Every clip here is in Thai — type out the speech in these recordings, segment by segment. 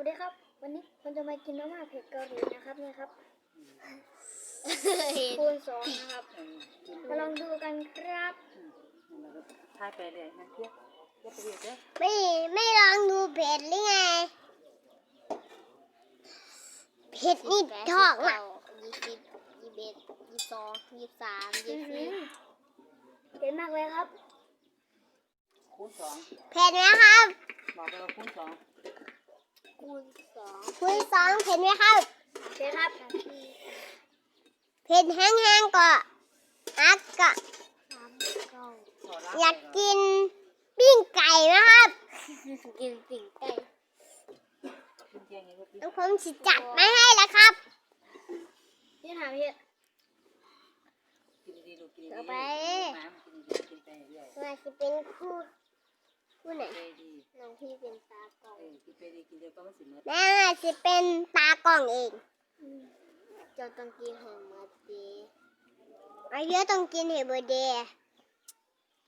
วัสดีครับ วันนี้ผมจะมากินมาม่าเผ็ดเกาหลีนะครับเนี่ยครับคูณสองนะครับเออกินมาลองดูกันครับแล้วก็ทายไปเลยนะเทียบเทียบไปเรื่อยเด้อไม่ไม่ลองดูเผ็ดหรือไงเผ็ดนี่ท้องอะยี่สิบยี่สิบเอ็ดยี่สิบสองยี่สิบสามยี่อื้อสิบหืสี่อเผ็ดมากเลยครับคูณสองเผ็ดไหมครับบอกไปว่าคูณสอง คูณสองคุณสองเผ็ดไหมครับเผ็ดครับเผ็ดแห้งๆก็อักก็สามเก้าต่อละอยากกินปิ้งไก่นะครับ กินปิ่งไก่กินเจียงอย่างนี้ก็แล้วผมจะจัดมาให้แล้วครับนี่ถามพี่กินดีๆลูกกินดีๆต่อไปน้ำกินดีๆกินไปเรื่อยว่าจะเป็นคู่คู่ไหน ๆไปดี น้องพี่เป็นตากล่อง เออกินไป ดีกินเดี๋ยวก็ไม่สิเมื่อแม่จะเป็นตากล่องเองเจ้าต้องกินหอมมาดีอายุต้องกินเฮเบอร์เดย์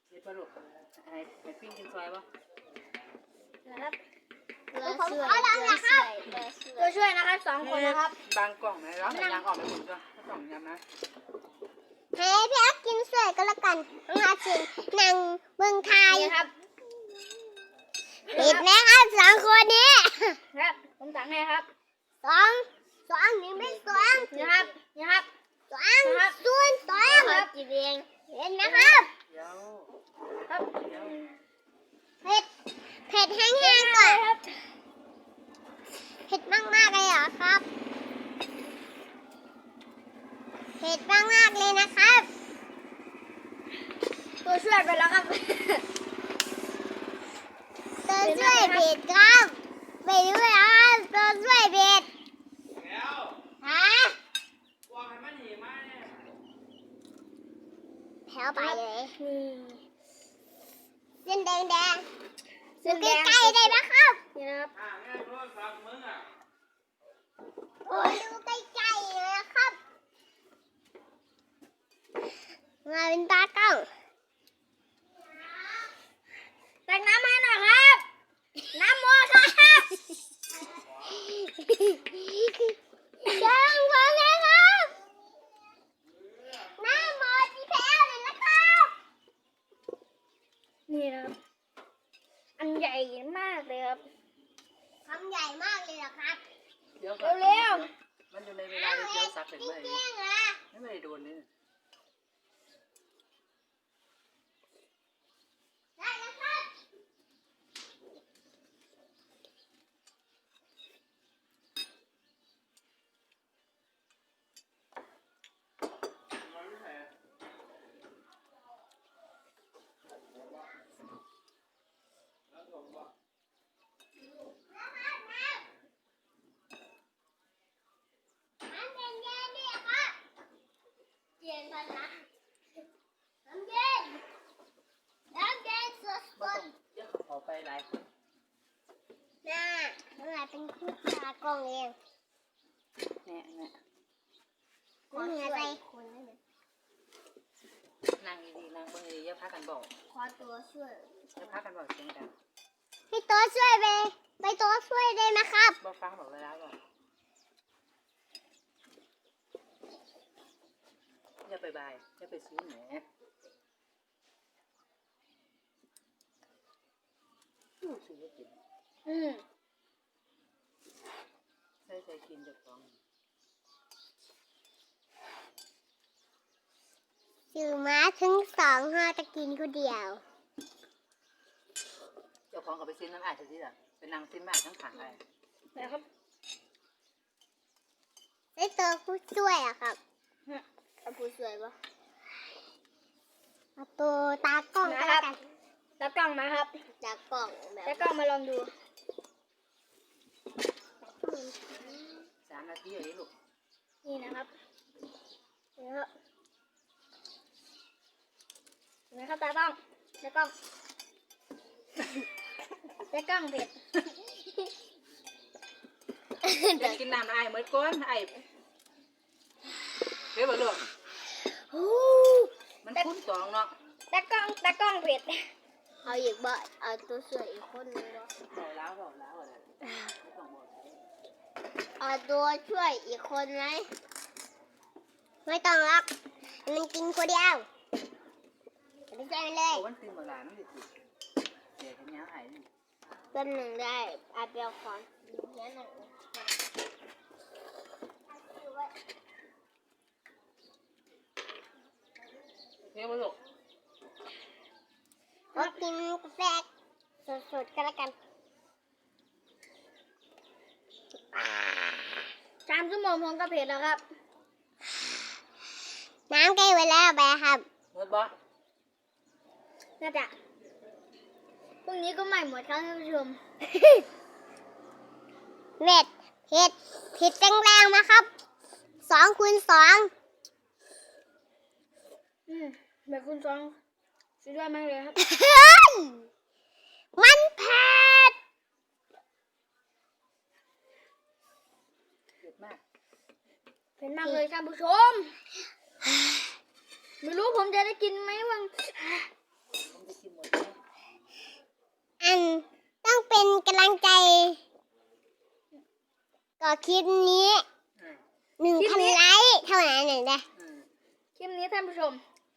เดี๋ยวปลาลูกอะไรไปปิ้งกินซอยวะนะครับเกลือช่วยเกลือช่วยเกลือช่วยตัวช่วยนะครับสองคนนะครับ บางกล่องนะแล้วแต่ยางออกไปหมดก็ถ้ากล่องยำนะให้พี่อักกินสวยก็แล้วกันน้องอาชินนั่งเมืองไทยนี่ครับเผ็ดไหมครับสองคนนี้ครับผมสั่งให้ครับสองสองนี่ไม่สองนี่ครับนี่ครับสองศูนย์สองครับกินเองเห็นนะครับเดี๋ยวครับ เดี๋ยว เผ็ดเผ็ดแห้งๆก่อน ครับ เผ็ดมากๆเลยเหรอครับ เผ็ดมากๆเลยนะครับ ตัวช่วยไปแล้วครับ ตัวช่วยเผ็ดครับไปด้วยครับตัวช่วยเผ็ด แล้ว ฮะ วางให้มันหนีมาเนี่ย แถวไปเลยนี่เส้นแดงแดงเส้นๆแดใกงล้ๆได้ไหมครับนี่นะครับอ่าแม่โทรศัพท์มึงอะโอ้ยดูใกล้ๆเลยนะครับมาเป็นตากล้องตักน้ำให้หน่อยครับ น้ำมัวครับ จังพอแล้วครับหน้าหมอที่แพ้เลยนะครับ นี่นะครับ อันใหญ่มากเลยครับ คำใหญ่มากเลยเหรอครับ เดี๋ยวก่อน เร็ว มันอยู่ในเวลาเดี๋ยวสักถึง จ เมื่อไหร่ ริงๆเหรอ ไม่ได้โดนนี่ ได้แล้วครับ น้ำเย็นเย็นดิครับเย็นพันนะน้ำเย็นน้ำเย็นสดส บ่ ด ต้องเดี๋ยวเขาไปหลายคน น่าเมื่อไหร่เป็นคู่ตากล้องเอง เนี่ยเนี่ย ไม่มีอะไร คนนั่นน่ะ นั่งดีๆนั่งเบิ่งดีๆอย่าพากันบอก ขอตัวช่วย อย่าพากันบอกเสียงดัง พี่ตัวช่วยไปไป ตัวช่วยได้ไหมครับบ่ฟังบอกเวลาบอกอย่าไปบายอย่าไปซื้อแหมอู้ซื้อให้กินอืมใส่ใส่กินเจากของซื้อมาถึงสองห้าจะกินกูเดียว เจ้าของก็ไปซื้อน้ำอาจจะที่ละ เป็นนางซื้อมาทั้งขางอะไรนะครับได้ตัวผู้ช่วยอะครับเอาผู้ช่วยปะเอาตัวตากล้องก็แล้วกันแล้วกล้องมาครับจากกล่องแบบแล้วกล้องมาลองดูสามนาทีอย่างนี้ลูกนี่นะครับนี่นะครับเห็นไหมครับตากล้องตากล้องตากล้องเผ็ด เดี๋ยวกินน้ำไอ้เหมือนก้อนไอ้เฮ้ยบ่ลูกมันคุ้นสองเนาะตากล้องตากล้องเผ็ดเอาอีกบ่เอาตัวช่วยอีกคนนึงบ่บอกแล้วบอกแล้วอะไรไม่ต้องบอกตัวช่วยอีกคนไหมไม่ต้องรักมันกินคนเดียวไม่ใช่มันเลยโอ้มันตื่นมาหลานมันเด็ดสิเสียกันยังไงนี่ เป็นหนึ่งได้อาเปียวคอนเนี้ยหนึ่งเฮ้ยมาลูกก็กินกาแฟสดๆก็แล้วกันสามชั่วโมงผมก็เผ็ดแล้วครับ น้ำใกล้ไว้แล้วไปครับหมดบ่น่าจะ พรุ่งนี้ก็ใหม่หมดครับท่านผู้ชมเม็ดเผ็ดเผ็ดแรงๆมาครับสองคูณสองอืมแบบคุณสองสุดยอดมากเลยครับเฮ้ยมันเผ็ดเผ็ดมากเผ็ดมากเลยท่านผู้ชม ไม่รู้ผมจะได้กินไหมวังผมจะกินหมดเลย อันต้องเป็นกำลังใจต่อคลิปนี้อืมหนึ่งพันไลค์เท่านั้นเองนะอืมคลิปนี้ท่านผู้ชม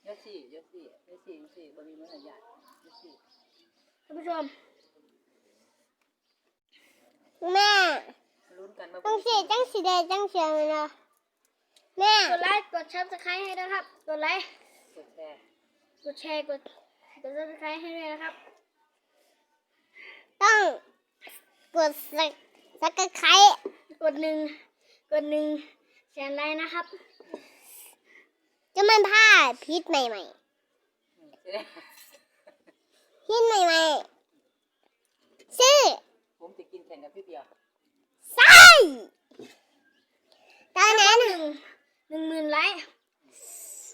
ยศสี่ยศสี่ยศสี่ยศสี่บะหมี่มะนาวใหญ่ยศสี่ท่านผู้ชมแม่ลุ้นกันมาต้องเสียจังสีแดงจังเสียเลยเนาะแม่กดไลค์กดซับสไครต์ให้ด้วยครับ กดไลค์กดแชร์กดแชร์กดกดซับสไครต์ให้ด้วยนะครับ ต้องกดสักสักไครกดหนึ่งกดหนึ่งแสนไลค์นะครับ จะมันผ้าพิษใหม่อืมจะได้ๆพิษใหม่ๆซื้อผมจะกินแข่งกับพี่เปียวใส่ตอนนั้นหนึ่งหนึ่งหมื่นไลค์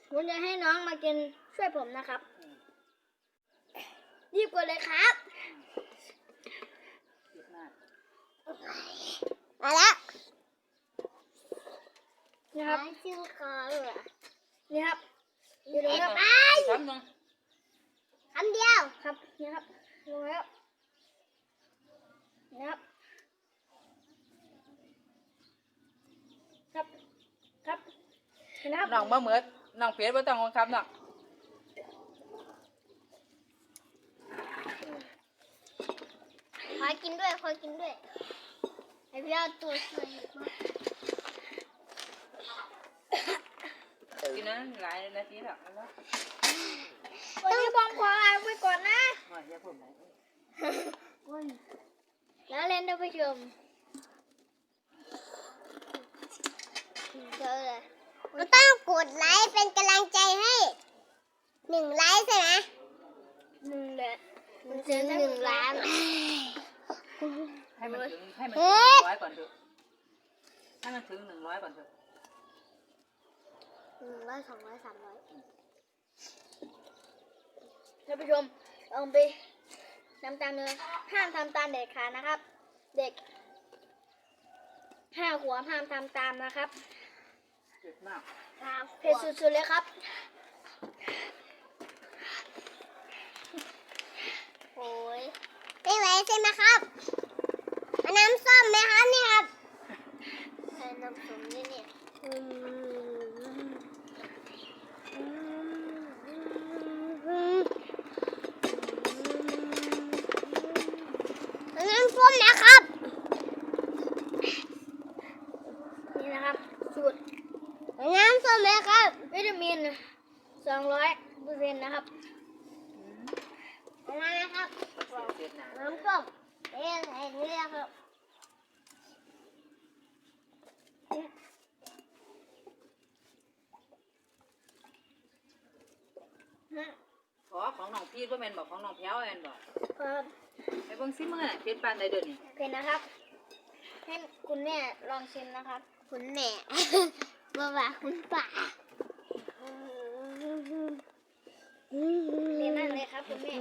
ผมจะให้น้องมากินช่วยผมนะครับ รีบกดเลยครับเผ็ดมาก มาแล้วนี่ครับชื่อคอเหรอนี่ครับเดี๋ยวดูครับซ้ำหนึ่งคำเดียวครับนี่ครับลงแล้วนี่ครับครับครับเห็นไหมครับน้องบ่เหมือนน้องเปียบ่ต้องบังคับน้องขอกินด้วยขอกินด้วย ไอพี่เอาตัวช่วยมากินนั้นหลายนาทีแล้วเอาละวันนี้ผมขอลาไปก่อนนะหน่อยอย่าผมไหนแล้วเล่นท่านผู้ชมเจอเลยก็ต้องกดไลค์เป็นกำลังใจให้หนึ่งไลค์ใช่ไหมหนึ่งเดือนมันถึงหนึ่งล้าน ให้มันถึงให้มันถึงหนึ่งร้อยก่อนเถอะให้มันถึงหนึ่งร้อยก่อนเถอะหนึ่งร้อยสองร้อยสามร้อยท่านผู้ชมลองไปทำตามเลยห้ามทำตามเด็กขาดนะครับ เด็กห้าขวบห้ามทำตามนะครับเผ็ดมากเผ็ดสุดๆเลยครับ โอ้ยไม่ไหวใช่ไหมครับ เอาน้ำส้มไหมครับนี่ครับใส่น้ำส้มด้วยเนี่ยอืมเอาน้ำส้มนะครับ นี่นะครับ สูตร เอาน้ำส้มไหมครับ วิตามินสองร้อยเปอร์เซ็นต์นะครับ เอาน้ำนะครับ เผ็ดหนา น้ำส้มเอ๊ะใส่นี่ครับ ข อของน้องพีทว่าแม่นบอกของน้องแพ้วแม่นบอกครับไอ้เบิ่งซิมึงอะเผ็ดปานใดเดี๋ยวนี้โอเคนะครับ ให้คุณแม่ลองชิมนะครับ คุณแม่บ้าบ้าคุณป่าเรียนนั่นเลยครับคุณแม่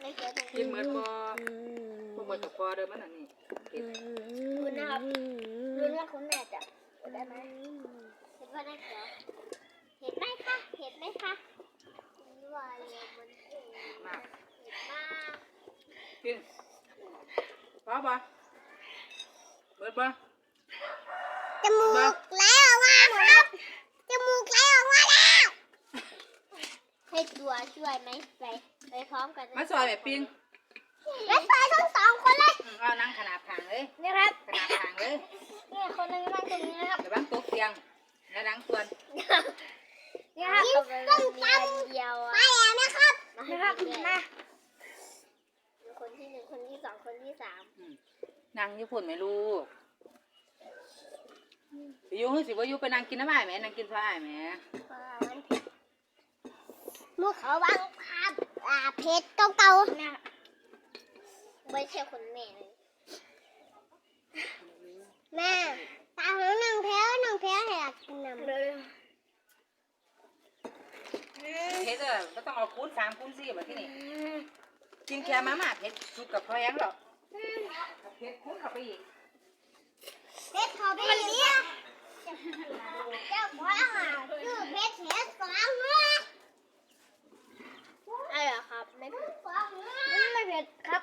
ไม่เกี่ยวกับกินเหมือนบ่บ่หมดกับพอเด้อมันอันนี้เผ็ดคุณนะครับรู้ว่าคุณแม่จะได้ไหมเห็นว่าได้เหรอเห็นไหมคะเห็นไหมคะว่าเลย มันเห็นมากมากกินพอบ่เบิดบ่จมูกไหลออกมาครับ จมูกไหลออกมาแล้ว ให้ตัวช่วยไหมไปไปพร้อมกันมาซอยแบบปิงแล้วใส่ทั้งสองคนเลยอืมเอานั่งขนาบทางเลยนี่ครับขนาบทางเลยนี่คนหนึงนั่งตรงนี้นะครับ เดี๋ยวบ้างตกเตียงแล้วนั่งส่วน นี่ครับเอาไปเลยมีอันเดียวไปอะแอบนะครับนี่ครับมาคนที่หนึ่งคนที่สองคนที่สามนั่งญี่ปุ่นไหมลูกไปอยูคือสิว่าอยูไปนั่งกินน้ำอ้ายไหมนั่งกินซอยอ้ายไหมเพราะว่ามันเผ็ดมูเขาบังคับอ่าเพชรเก่าเนี่ยไม่ใช่คนแม่เลยๆแม่ตาของน้องแพ้วน้องแพ้วอยากกินน้ำ เร็วเฮ็ดเออก็ต้องเอาคูณสามคูณสี่แบบที่นี่ๆอืมกินแค่มาม่าเผ็ดชุดกับพอแห้งหรอกเผ็ดคูณเข้าไปอีกเพชรเขาเป็นเนี้ยเจ้าพ่อหาชื่อเพชรเพชรสองเนื้ออะไรเหรอครับไม่เผ็ดสองเนื้อไม่เผ็ดครับ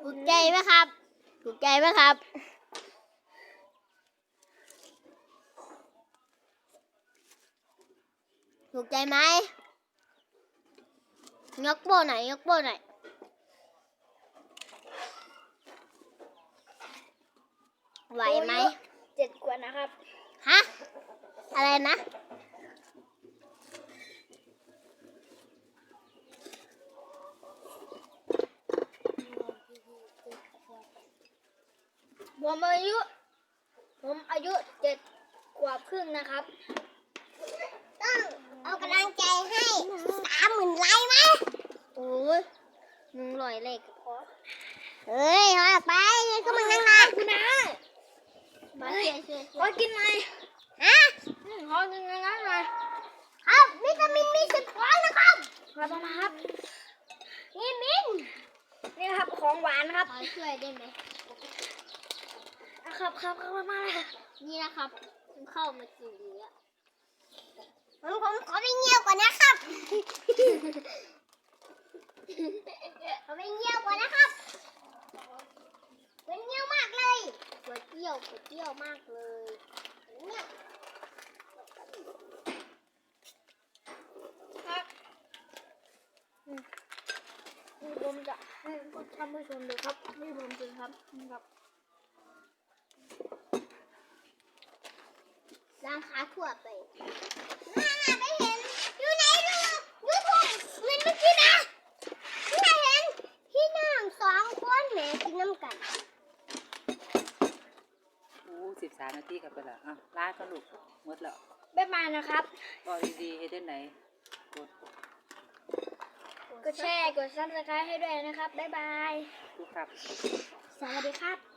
ถูกใจไหมครับถูกใจไหมครับ ถูกใจไหมยกโบหน่อยยกโบหน่อยไหวไหมเจ็ดกว่านะครับ ฮะ อะไรนะ ผมอายุ ผมอายุเจ็ดขวบครึ่งนะครับต้อง เอากำลังใจให้สามหมื่นไลค์ไหมโอ้ยหนึ่งร้อยเลขก็พอเฮ้ยเอาออกไปยังก็มึงนั่งนานคุณนะมาช่วยช่วยขอกินหน่อยฮะอืมขอกินอย่างนั้นหน่อยครับวิตามินมีสิบฟองนะครับครับมาครับนี่มินนี่นะครับของหวานครับขอช่วยได้ไหมนะครับครับครับมาเลยนี่นะครับผมเข้ามากี่เดือน ผมผมขอไปเงียวก่อนนะครับ ขอไปเงียวก่อนนะครับเป็นเงียวมากเลยปวดเที่ยวปวดเที่ยวมากเลยเงียวครับอืมนี่ผมจะให้ท่านผู้ชมดูครับนี่ผมจริงครับนี่ครับ ร้านค้าทั่วไป น่าได้เห็น อยู่ไหนลูกยูทูบเหมือนเมื่อกี้นะน่าเห็น พี่น้องสองคนแหม่กินน้ำกัน โอ้ ตี้กลับไปละอะลากันลูกหมดแล้วบ๊ายบายนะครับ บอกดีๆให้ได้ไหนกดกดแชร์ กดซับสไครต์ให้ด้วยนะครับ บ๊ายบาย ดูครับ สวัสดีครับ